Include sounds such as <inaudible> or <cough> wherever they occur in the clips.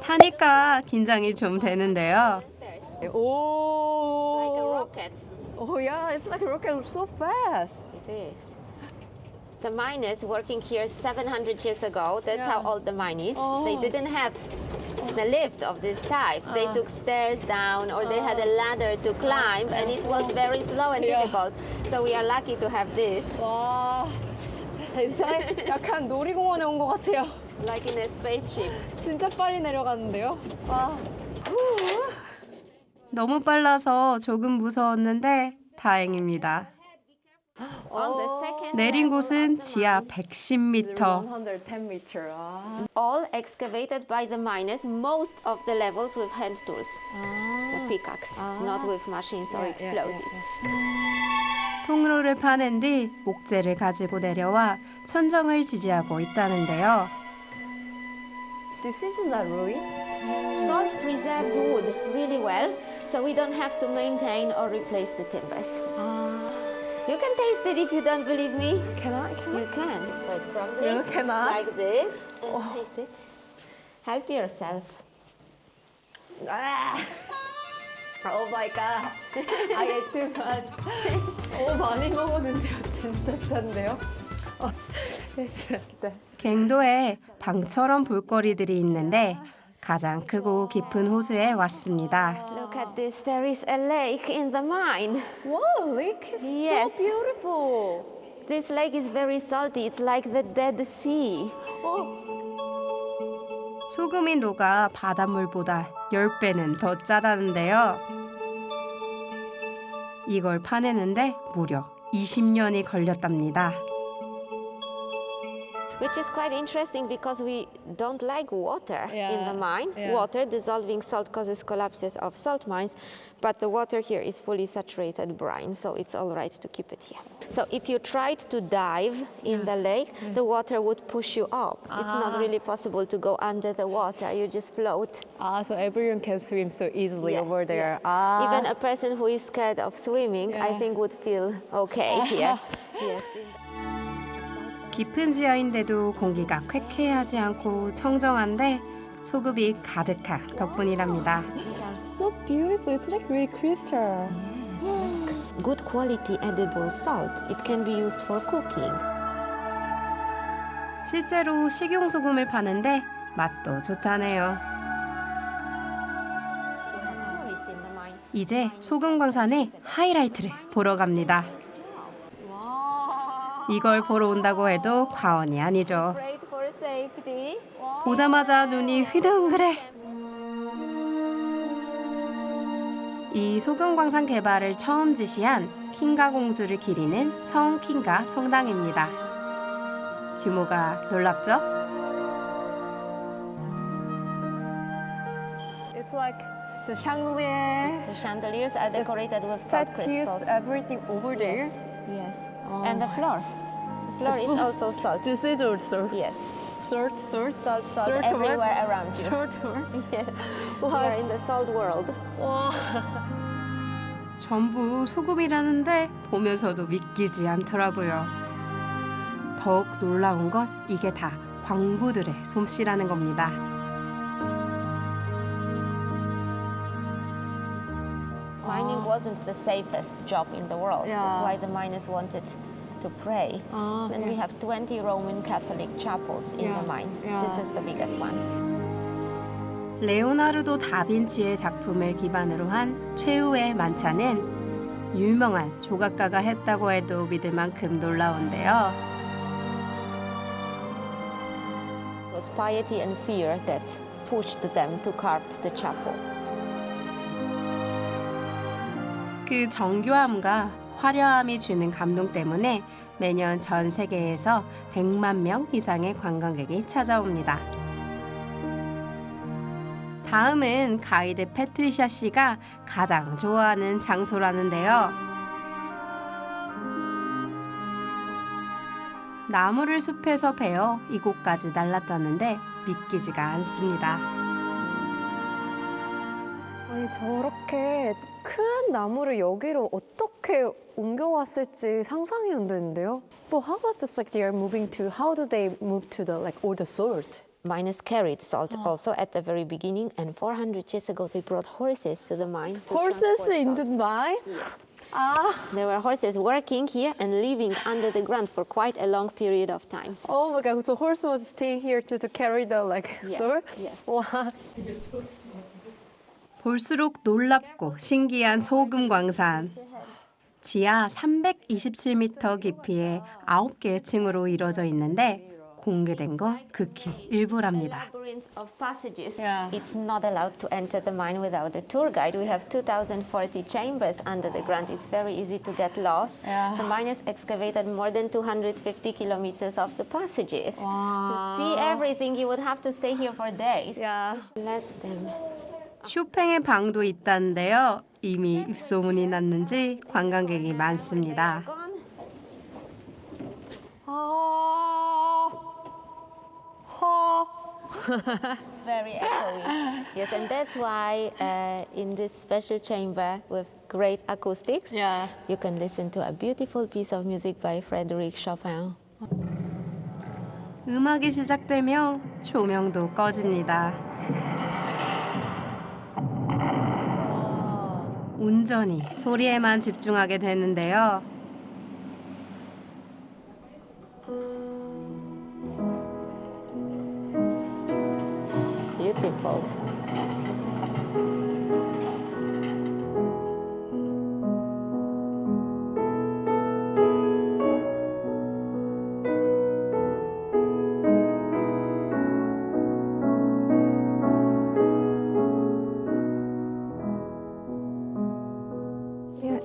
타니까 긴장이 좀 되는데요. Like a Oh. rocket. Oh yeah, it's like a rocket so fast. It is. The miners working here 700 years ago, that's how Yeah. old the mine is. Oh. They didn't have the lift of this type. They took stairs down or they had a ladder to climb and it was very slow and Yeah. difficult. So we are lucky to have this, 와, 진짜 약간 놀이공원에 온 것 같아요. Like in a spaceship. 진짜 빨리 내려가는데요. 와. 너무 빨라서 조금 무서웠는데 다행입니다. 내린 곳은 지하 mine, 110m. 110m. 아. all excavated by the miners, most of the levels with hand tools, the pickaxe, not with machines or explosives. 통로를 파낸 뒤 목재를 가지고 내려와 천정을 지지하고 있다는데요. This isn't a ruin? Salt preserves wood really well, so we don't have to maintain or replace the timbers. You can taste it if you don't believe me. Can I? Can You can. It's quite crumbling. Yeah, can I? Like this. And taste it. Help yourself. I? Oh my god. <laughs> I ate too much. <laughs> 오 많이 먹었는데요. 진짜 짠데요. 어. 갱도에 방처럼 볼거리들이 있는데 가장 크고 깊은 호수에 왔습니다. Look at this. There is a lake in the mine. Wow, lake is Yes. so beautiful. This lake is very salty. It's like the Dead Sea. 어, 소금이 녹아 바닷물보다 10배는 더 짜다는데요. 이걸 파내는데 무려 20년이 걸렸답니다. Which is quite interesting because we don't like water in the mine. yeah. Water dissolving salt causes collapses of salt mines, but the water here is fully saturated brine, so it's all right to keep it here. So if you tried to dive in the lake, mm. the water would push you up. It's not ah. really possible to go under the water. You just float. 아, so everyone can swim so easily Yeah, over there. yeah. 아, Even a person who is scared of swimming, I think would feel okay <laughs> here. <laughs> yes. 깊은 지하인데도 공기가 쾌쾌하지 않고 청정한데 소금이 가득한 덕분이랍니다. so beautiful. It's like really crystal. Good quality edible salt. It can be used for cooking. 실제로 식용 소금을 파는데 맛도 좋다네요. 이제 소금 광산의 하이라이트를 보러 갑니다. 이걸 보러 온다고 해도 과언이 아니죠. 보자마자 눈이 휘둥그레. 이 소금 광산 개발을 처음 지시한 킹가 공주를 기리는 성 킹가 성당입니다. 규모가 놀랍죠? It's like the chandelier, The chandeliers are decorated with salt statues, crystals. everything over there. Yes. And the floor. The floor is also salt. This is also Yes. salt, salt, Salt, salt Salt everywhere work. around you. salt work. Yes. We are in the salt world. 와, 전부 소금이라는데 보면서도 믿기지 않더라고요. 더욱 놀라운 건 이게 다 광부들의 솜씨라는 겁니다. Wasn't the safest job in the world. That's Yeah. why the miners wanted to pray. 아, And we have 20 Roman Catholic chapels in Yeah. the mine. Yeah. This is the biggest one. 레오나르도 다빈치의 작품을 기반으로 한 최후의 만찬은 유명한 조각가가 했다고 해도 믿을 만큼 놀라운데요. It was piety and fear that pushed them to carve the chapel. 그 정교함과 화려함이 주는 감동 때문에 매년 전 세계에서 100만 명 이상의 관광객이 찾아옵니다. 다음은 가이드 패트리샤 씨가 가장 좋아하는 장소라는데요. 나무를 숲에서 베어 이곳까지 날랐다는데 믿기지가 않습니다. 아니 저렇게 큰 나무를 여기로 어떻게 옮겨왔을지 상상이 안 되는데요. But how about just like they are moving to? How do they move to the like all the salt? miners carried salt also at the very beginning, and 400 years ago they brought horses to the mine. to Horses transport in salt. the mine? Yes. 아, There were horses working here and living under the ground for quite a long period of time. oh my god, so horse was staying here to, to carry the like Yeah, sword? yes. 와, 볼수록 놀랍고 신기한 소금 광산. 지하 327m 깊이의 9개의 층으로 이루어져 있는데 공개된 거 극히 일부랍니다. Yeah. It's not allowed to enter the mine without a tour guide. We have 2,040 chambers under the ground. It's very easy to get lost. Yeah. The miners excavated more than 250 kilometers of the passages. To Wow. see everything, you would have to stay here for days. 야, Let them. 쇼팽의 방도 있다는데요. 이미 입소문이 났는지 관광객이 많습니다. Gone. 아, 허, Very echoey. yes, and that's why uh, in this special chamber with great acoustics, 야, you can listen to a beautiful piece of music by Frédéric Chopin. 음악이 시작되며 조명도 꺼집니다. 온전히 소리에만 집중하게 되는데요.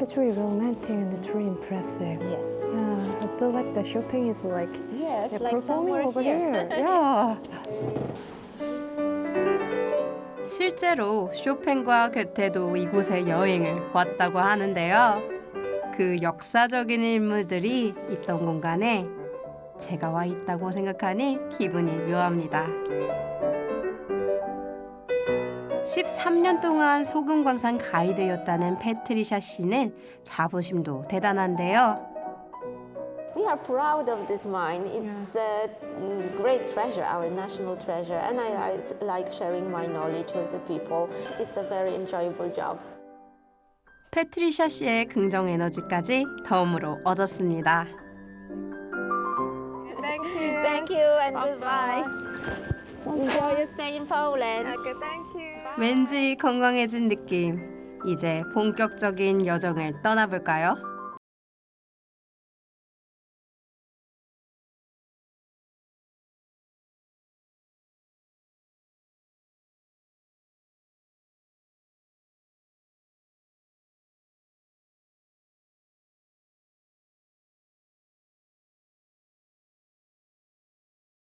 It's really romantic and it's really impressive. Yes. Yeah, I feel like the shopping is like Yes, yeah, like performing somewhere over here. here. Yeah. 실제로 쇼팽과 괴테도 이곳에 여행을 왔다고 하는데요. 그 역사적인 인물들이 있던 공간에 제가 와 있다고 생각하니 기분이 묘합니다. 13년 동안 소금 광산 가이드였다는 패트리샤 씨는 자부심도 대단한데요. We are proud of this mine. It's a mm, great treasure, our national treasure, and I, I like sharing my knowledge with the people. It's a very enjoyable job. 패트리샤 씨의 긍정 에너지까지 덤으로 얻었습니다. Thank you. Thank you and goodbye. Enjoy your stay in Poland. Okay, thank you. 왠지 건강해진 느낌. 이제 본격적인 여정을 떠나볼까요?